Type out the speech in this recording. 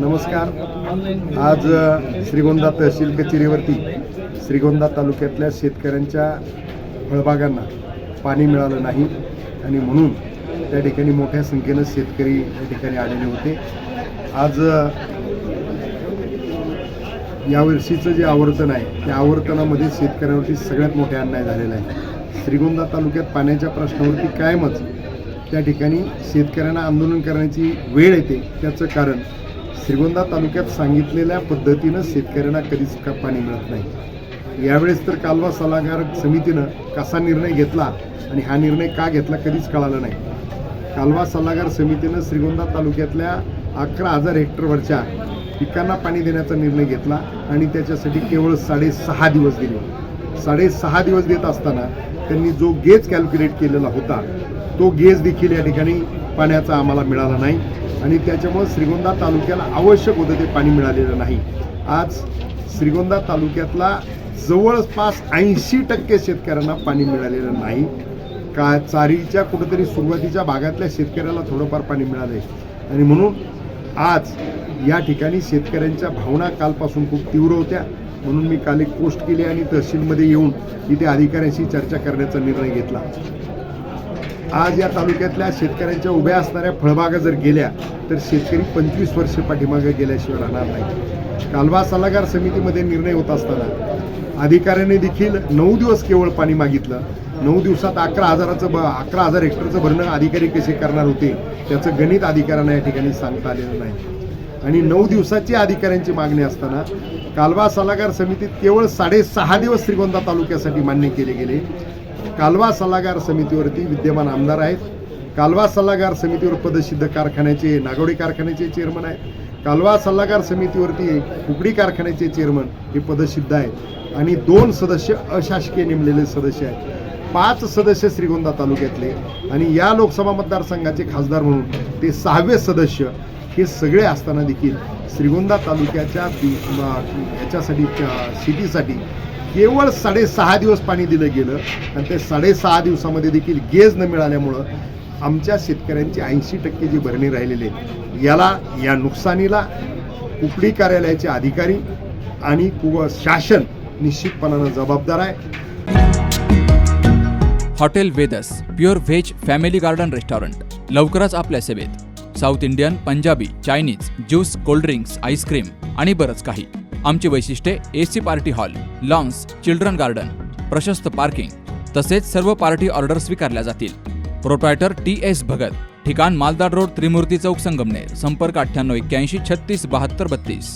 नमस्कार. आज श्रीगोंदा तहसील कचेरीवरती श्रीगोंदा तालुक्यातल्या शेतकऱ्यांच्या फळबागांना पाणी मिळालं नाही आणि म्हणून त्या ठिकाणी मोठ्या संख्येनं शेतकरी त्या ठिकाणी आलेले होते. आज यावर्षीचं जे आवर्तन आहे त्या आवर्तनामध्ये शेतकऱ्यांवरती सगळ्यात मोठा अन्याय झालेला आहे. श्रीगोंदा तालुक्यात पाण्याच्या प्रश्नावरती कायमच त्या ठिकाणी शेतकऱ्यांना आंदोलन करण्याची वेळ येते. त्याचं कारण श्रीगोंदा तालुक्यात सांगितलेल्या पद्धतीनं शेतकऱ्यांना कधीच का पाणी मिळत नाही. यावेळेस तर कालवा सल्लागार समितीनं कसा निर्णय घेतला आणि हा निर्णय का घेतला कधीच कळालं नाही. कालवा सल्लागार समितीनं श्रीगोंदा तालुक्यातल्या अकरा हजार हेक्टरवरच्या पिकांना पाणी देण्याचा निर्णय घेतला आणि त्याच्यासाठी केवळ साडेसहा दिवस दिले. साडेसहा दिवस देत असताना त्यांनी जो गेज कॅल्क्युलेट केलेला होता तो गेज देखील या ठिकाणी पाण्याचा आम्हाला मिळाला नाही. आणि त्याच्यामुळं श्रीगोंदा तालुक्याला आवश्यक होतं ते पाणी मिळालेलं नाही. आज श्रीगोंदा तालुक्यातला जवळपास ऐंशी टक्के शेतकऱ्यांना पाणी मिळालेलं नाही. का चारीच्या कुठंतरी सुरुवातीच्या भागातल्या शेतकऱ्याला थोडंफार पाणी मिळालं आहे आणि म्हणून आज या ठिकाणी शेतकऱ्यांच्या भावना कालपासून खूप तीव्र होत्या. म्हणून मी काल एक पोस्ट केली आणि तहसीलमध्ये येऊन इथे अधिकाऱ्यांशी चर्चा करण्याचा निर्णय घेतला. आज या तालुक्यातल्या शेतकऱ्यांच्या उभ्या असणाऱ्या फळबागा जर गेल्या तर शेतकरी पंचवीस वर्ष पाठीमागे गेल्याशिवाय राहणार नाही. कालवा सल्लागार समितीमध्ये निर्णय होत असताना अधिकाऱ्याने देखील नऊ दिवस केवळ पाणी मागितलं. नऊ दिवसात अकरा हजाराचं ब अकरा हजार हेक्टरचं भरणं अधिकारी कसे करणार होते त्याचं गणित अधिकाऱ्यांना या ठिकाणी सांगता आलेलं नाही. आणि नऊ दिवसाची अधिकाऱ्यांची मागणी असताना कालवा सल्लागार समितीत केवळ साडेसहा दिवस श्रीगोंदा तालुक्यासाठी मान्य केले गेले. कालवा सल्लागार समितीवरती विद्यमान आमदार आहेत. कालवा सल्लागार समितीवर पदसिद्ध कारखान्याचे नागोडी कारखान्याचे चेअरमन आहेत. कालवा सल्लागार समितीवरती कुकडी कारखान्याचे चेअरमन हे पदसिद्ध आहेत. आणि दोन सदस्य अशासकीय नेमलेले सदस्य आहेत. पाच सदस्य श्रीगोंदा तालुक्यातले आणि या लोकसभा मतदारसंघाचे खासदार म्हणून ते सहावे सदस्य हे सगळे असताना देखील श्रीगोंदा तालुक्याच्या याच्यासाठी सिटीसाठी केवळ साडेसहा दिवस पाणी दिलं गेलं आणि ते साडेसहा दिवसामध्ये देखील गेज न मिळाल्यामुळं आमच्या शेतकऱ्यांची ऐंशी टक्के जी भरणी राहिलेली आहे याला या नुकसानीला कुपडी कार्यालयाचे अधिकारी आणि कु- शासन निश्चितपणानं जबाबदार आहे. Hotel Vedas pure veg family garden restaurant लवकरच आपल्या सेवेत. South Indian Punjabi Chinese juice cold drinks ice cream आणि बरंच काही. आमची वैशिष्ट्ये A C party hall lawns children garden प्रशस्त पार्किंग तसेच सर्व पार्टी ऑर्डर स्वीकारल्या जातील. प्रोप्रायटर टी एस भगत ठिकाण मालदाड रोड त्रिमूर्ती चौक संगमनेर संपर्क अठ्ठ्याण्णव एक्क्याऐंशी छत्तीस बहात्तर बत्तीस.